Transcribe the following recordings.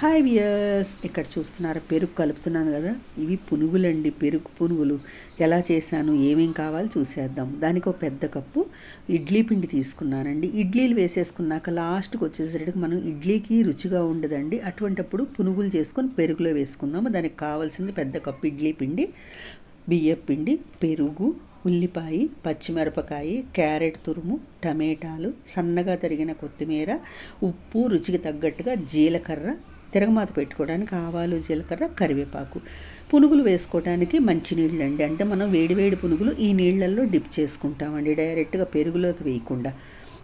Hi viewers ఇక్కడ చూస్తున్నారు? పెరుగు కలుపుతున్నాను కదా. ఇవి పునుగులండి. పెరుగు పునుగులు. ఎలా చేశాను? ఏమేం కావాలో? చూసేద్దాం. దానికి ఒక పెద్ద కప్పు ఇడ్లీ పిండి తీసుకున్నానండి. ఇడ్లీలు వేసేసుకున్నాక లాస్ట్కి వచ్చేసరికి మనం ఇడ్లీకి రుచిగా ఉండదండి. అటువంటప్పుడు పునుగులు చేసుకొని పెరుగులో వేసుకుందాము. దానికి కావాల్సింది పెద్ద కప్పు ఇడ్లీ పిండి బియ్యం పిండి పెరుగు ఉల్లిపాయ పచ్చిమిరపకాయ క్యారెట్ తురుము టమేటాలు సన్నగా తరిగిన కొత్తిమీర ఉప్పు రుచికి తగ్గట్టుగా జీలకర్ర తిరగమాత పెట్టుకోవడానికి ఆవాలు జీలకర్ర కరివేపాకు. పునుగులు వేసుకోవడానికి మంచినీళ్ళు అండి అంటే మనం వేడివేడి పునుగులు ఈ నీళ్ళల్లో డిప్ చేసుకుంటామండి. డైరెక్ట్గా పెరుగులోకి వేయకుండా.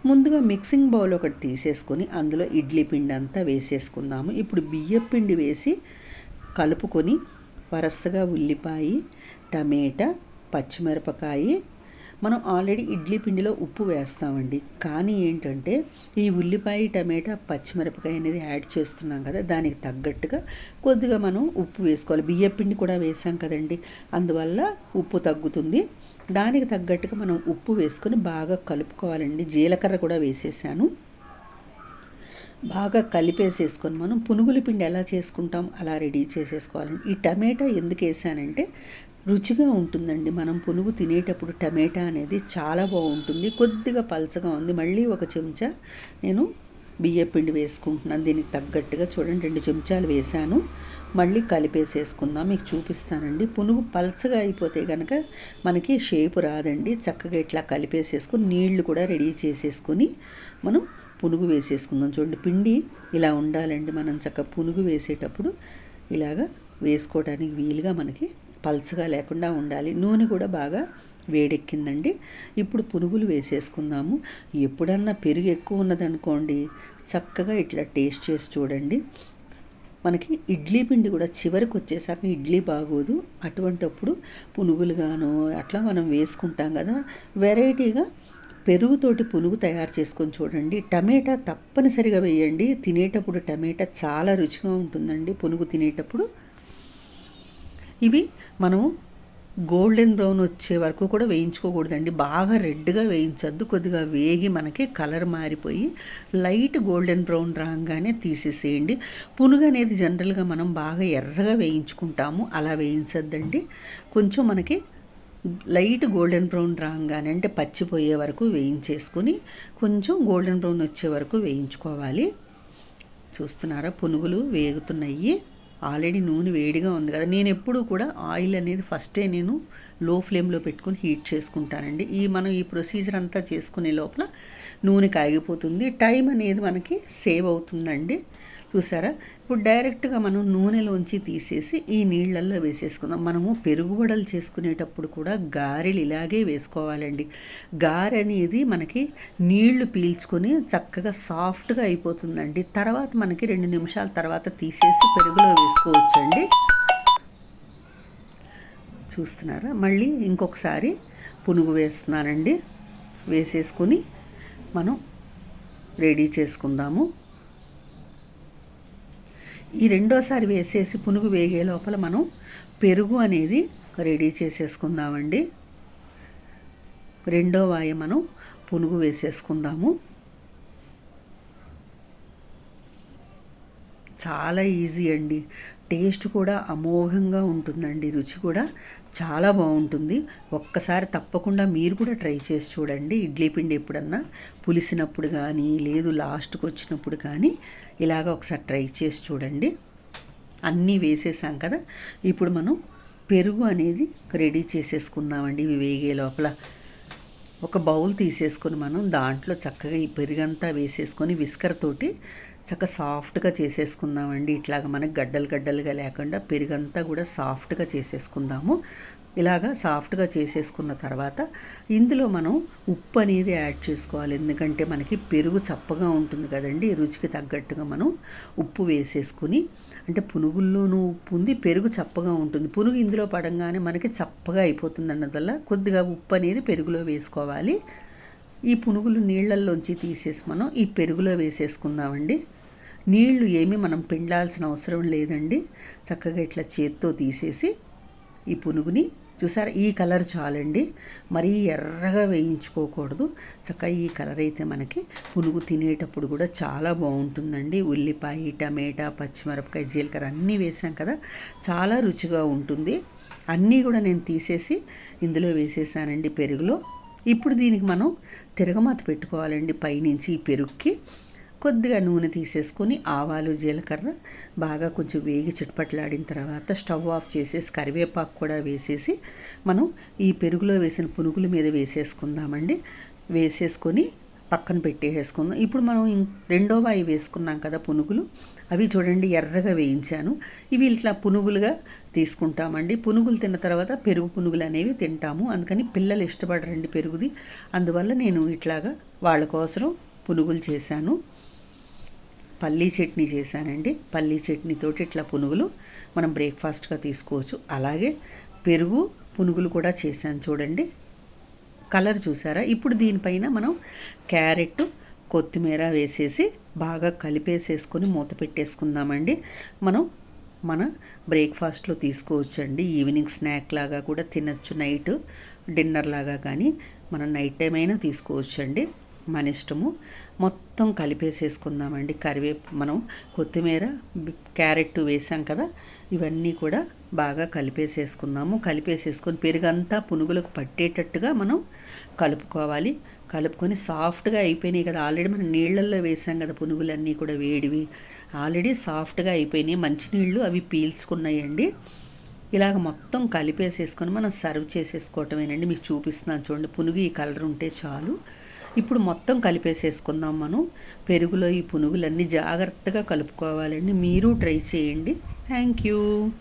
ముందుగా మిక్సింగ్ బౌల్ ఒకటి తీసేసుకొని అందులో ఇడ్లీ పిండి అంతా వేసేసుకుందాము. ఇప్పుడు బియ్యం పిండి వేసి కలుపుకొని వరసగా ఉల్లిపాయ టమేటా పచ్చిమిరపకాయ మనం ఆల్రెడీ ఇడ్లీ పిండిలో ఉప్పు వేస్తామండి. కానీ ఏంటంటే ఈ ఉల్లిపాయ టమాటా పచ్చిమిరపకాయ అనేది యాడ్ చేస్తున్నాం కదా దానికి తగ్గట్టుగా కొద్దిగా మనం ఉప్పు వేసుకోవాలి. బియ్య పిండి కూడా వేసాం కదండి. అందువల్ల ఉప్పు తగ్గుతుంది. దానికి తగ్గట్టుగా మనం ఉప్పు వేసుకొని బాగా కలుపుకోవాలండి. జీలకర్ర కూడా వేసేసాను. బాగా కలిపేసేసుకొని మనం పునుగుల పిండి ఎలా చేసుకుంటాం అలా రెడీ చేసేసుకోవాలండి. ఈ టమాటా ఎందుకు వేసానంటే రుచిగా ఉంటుందండి. మనం పునుగు తినేటప్పుడు టమాటా అనేది చాలా బాగుంటుంది. కొద్దిగా పలచగా ఉంది. మళ్ళీ ఒక చెంచా నేను బియ్య పిండి వేసుకుంటున్నాను. దీనికి తగ్గట్టుగా చూడండి. రెండు చెంచాలు వేసాను మళ్ళీ కలిపేసేసుకుందాం. మీకు చూపిస్తానండి. పునుగు పలచగా అయిపోతే కనుక మనకి షేపు రాదండి. చక్కగా ఇట్లా కలిపేసేసుకుని నీళ్ళు కూడా రెడీ చేసేసుకొని మనం పునుగు వేసేసుకుందాం. చూడండి. పిండి ఇలా ఉండాలండి. మనం చక్కగా పునుగు వేసేటప్పుడు ఇలాగా వేసుకోవడానికి వీలుగా మనకి పల్చగా లేకుండా ఉండాలి. నూనె కూడా బాగా వేడెక్కిందండి. ఇప్పుడు పునుగులు వేసేసుకుందాము. ఎప్పుడన్నా పెరుగు ఎక్కువ ఉన్నదనుకోండి చక్కగా ఇట్లా టేస్ట్ చేసి చూడండి. మనకి ఇడ్లీ పిండి కూడా చివరికి వచ్చేసాక ఇడ్లీ బాగోదు. అటువంటప్పుడు పునుగులుగాను అట్లా మనం వేసుకుంటాం కదా. వెరైటీగా పెరుగుతోటి పునుగు తయారు చేసుకొని చూడండి. టమాటా తప్పనిసరిగా వేయండి. తినేటప్పుడు టమాటా చాలా రుచిగా ఉంటుందండి. పునుగు తినేటప్పుడు ఇవి మనము గోల్డెన్ బ్రౌన్ వచ్చే వరకు కూడా వేయించుకోకూడదండి. బాగా రెడ్గా వేయించద్దు. కొద్దిగా వేగి మనకి కలర్ మారిపోయి లైట్ గోల్డెన్ బ్రౌన్ రాగానే తీసేసేయండి. పునుగు అనేది జనరల్గా మనం బాగా ఎర్రగా వేయించుకుంటాము. అలా వేయించద్దండి. కొంచెం మనకి లైట్ గోల్డెన్ బ్రౌన్ రాగానే అంటే పచ్చిపోయే వరకు వేయించేసుకొని కొంచెం గోల్డెన్ బ్రౌన్ వచ్చే వరకు వేయించుకోవాలి. చూస్తున్నారా? పునుగులు వేగుతున్నాయి. ఆల్రెడీ నూనె వేడిగా ఉంది కదా. నేను ఎప్పుడూ కూడా ఆయిల్ అనేది ఫస్టే నేను లో ఫ్లేమ్లో పెట్టుకొని హీట్ చేసుకుంటానండి. ఈ మనం ఈ ప్రొసీజర్ అంతా చేసుకునే లోపల నూనె కాగిపోతుంది. టైం అనేది మనకి సేవ్ అవుతుందండి. చూసారా? ఇప్పుడు డైరెక్ట్గా మనం నూనెలోంచి తీసేసి ఈ నీళ్ళల్లో వేసేసుకుందాం. మనము పెరుగుబడలు చేసుకునేటప్పుడు కూడా గారెలు ఇలాగే వేసుకోవాలండి. గారె అనేది మనకి నీళ్ళు పీల్చుకొని చక్కగా సాఫ్ట్గా అయిపోతుందండి. తర్వాత మనకి రెండు నిమిషాల తర్వాత తీసేసి పెరుగులో వేసుకోవచ్చండి. చూస్తున్నారా? మళ్ళీ ఇంకొకసారి పునుగు వేస్తున్నానండి. వేసేసుకొని మనం రెడీ చేసుకుందాము. ఈ రెండోసారి వేసేసి పునుగు వేగే లోపల మనం పెరుగు అనేది రెడీ చేసేసుకుందామండి. రెండో వాయ మనం పునుగు వేసేసుకుందాము. చాలా ఈజీ అండి. టేస్ట్ కూడా అమోఘంగా ఉంటుందండి రుచి కూడా చాలా బాగుంటుంది. ఒక్కసారి తప్పకుండా మీరు కూడా ట్రై చేసి చూడండి ఇడ్లీ పిండి ఎప్పుడన్నా పులిసినప్పుడు కానీ లేదు లాస్ట్కి వచ్చినప్పుడు కానీ ఇలాగ ఒకసారి ట్రై చేసి చూడండి. అన్నీ వేసేసాం కదా ఇప్పుడు మనం పెరుగు అనేది రెడీ చేసేసుకుందామండి. ఇవి వేగే లోపల ఒక బౌల్ తీసేసుకొని మనం దాంట్లో చక్కగా ఈ పెరుగంతా వేసేసుకొని విస్కర్ తోటి చక్కగా సాఫ్ట్గా చేసేసుకుందామండి. ఇట్లాగ మనకి గడ్డలు గడ్డలుగా లేకుండా పెరుగంతా కూడా సాఫ్ట్గా చేసేసుకుందాము. ఇలాగా సాఫ్ట్గా చేసేసుకున్న తర్వాత ఇందులో మనం ఉప్పు అనేది యాడ్ చేసుకోవాలి. ఎందుకంటే మనకి పెరుగు చప్పగా ఉంటుంది కదండి. రుచికి తగ్గట్టుగా మనం ఉప్పు వేసేసుకుని అంటే పునుగుల్లోనూ ఉప్పు ఉంది పెరుగు చప్పగా ఉంటుంది. పునుగు ఇందులో పడంగానే మనకి చప్పగా అయిపోతుంది అన్నదల్ల కొద్దిగా ఉప్పు అనేది పెరుగులో వేసుకోవాలి. ఈ పునుగులు నీళ్ళల్లోంచి తీసేసి మనం ఈ పెరుగులో వేసేసుకుందామండి. నీళ్ళు ఏమీ మనం పిండాల్సిన అవసరం లేదండి. చక్కగా ఇట్లా చేత్తో తీసేసి ఈ పునుగుని చూసారా? ఈ కలర్ చాలండి. మరీ ఎర్రగా వేయించుకోకూడదు. చక్కగా ఈ కలర్ అయితే మనకి పునుగు తినేటప్పుడు కూడా చాలా బాగుంటుందండి. ఉల్లిపాయ టమాటా పచ్చిమిరపకాయ జీలకర్ర అన్నీ వేసాం కదా? చాలా రుచిగా ఉంటుంది. అన్నీ కూడా నేను తీసేసి ఇందులో వేసేసానండి పెరుగులో. ఇప్పుడు దీనికి మనం తిరగమాత పెట్టుకోవాలండి పైనుంచి ఈ పెరుగుకి. కొద్దిగా నూనె తీసేసుకొని ఆవాలు జీలకర్ర బాగా కొంచెం వేగి చిట్పట్లాడిన తర్వాత స్టవ్ ఆఫ్ చేసేసి కరివేపాకు కూడా వేసేసి మనం ఈ పెరుగులో వేసిన పునుగుల మీద వేసేసుకుందామండి. వేసేసుకొని పక్కన పెట్టేసేసుకుందాం. ఇప్పుడు మనం రెండో వాయి వేసుకున్నాం కదా పునుగులు అవి చూడండి ఎర్రగా వేయించాను. ఇవి ఇట్లా పునుగులుగా తీసుకుంటామండి. పునుగులు తిన్న తర్వాత పెరుగు పునుగులు అనేవి తింటాము. అందుకని పిల్లలు ఇష్టపడరండి పెరుగుది. అందువల్ల నేను ఇట్లాగా వాళ్ళ కోసం పునుగులు చేశాను. పల్లీ చట్నీ చేశానండి. పల్లీ చట్నీతోటి ఇట్లా పునుగులు మనం బ్రేక్ఫాస్ట్గా తీసుకోవచ్చు. అలాగే పెరుగు పునుగులు కూడా చేశాను చూడండి. కలర్ చూసారా? ఇప్పుడు దీనిపైన మనం క్యారెట్ కొత్తిమీర వేసేసి బాగా కలిపేసేసుకొని మూత పెట్టేసుకుందామండి. మనం మన బ్రేక్ఫాస్ట్లో తీసుకోవచ్చండి. ఈవినింగ్ స్నాక్ లాగా కూడా తినచ్చు. నైట్ డిన్నర్ లాగా కానీ మనం నైట్ టైం అయినా తీసుకోవచ్చండి. మన ఇష్టము. మొత్తం కలిపేసేసుకుందామండి. కరివేపు మనం కొత్తిమీర క్యారెట్ వేసాం కదా ఇవన్నీ కూడా బాగా కలిపేసేసుకుందాము. కలిపేసేసుకొని పెరుగంతా పునుగులకు పట్టేటట్టుగా మనం కలుపుకోవాలి. కలుపుకొని సాఫ్ట్గా అయిపోయినాయి కదా. ఆల్రెడీ మనం నీళ్ళల్లో వేసాం కదా పునుగులన్నీ కూడా వేడివి. ఆల్రెడీ సాఫ్ట్గా అయిపోయినాయి. మంచినీళ్ళు అవి పీల్చుకున్నాయండి. ఇలాగ మొత్తం కలిపేసేసుకొని మనం సర్వ్ చేసేసుకోవటమేనండి మీకు చూపిస్తున్నాను చూడండి. పునుగు ఈ కలర్ ఉంటే చాలు. ఇప్పుడు మొత్తం కలిపేసేసుకుందాం మనం. పెరుగులో ఈ పునుగులన్నీ జాగ్రత్తగా కలుపుకోవాలండి. మీరు ట్రై చేయండి. Thank you.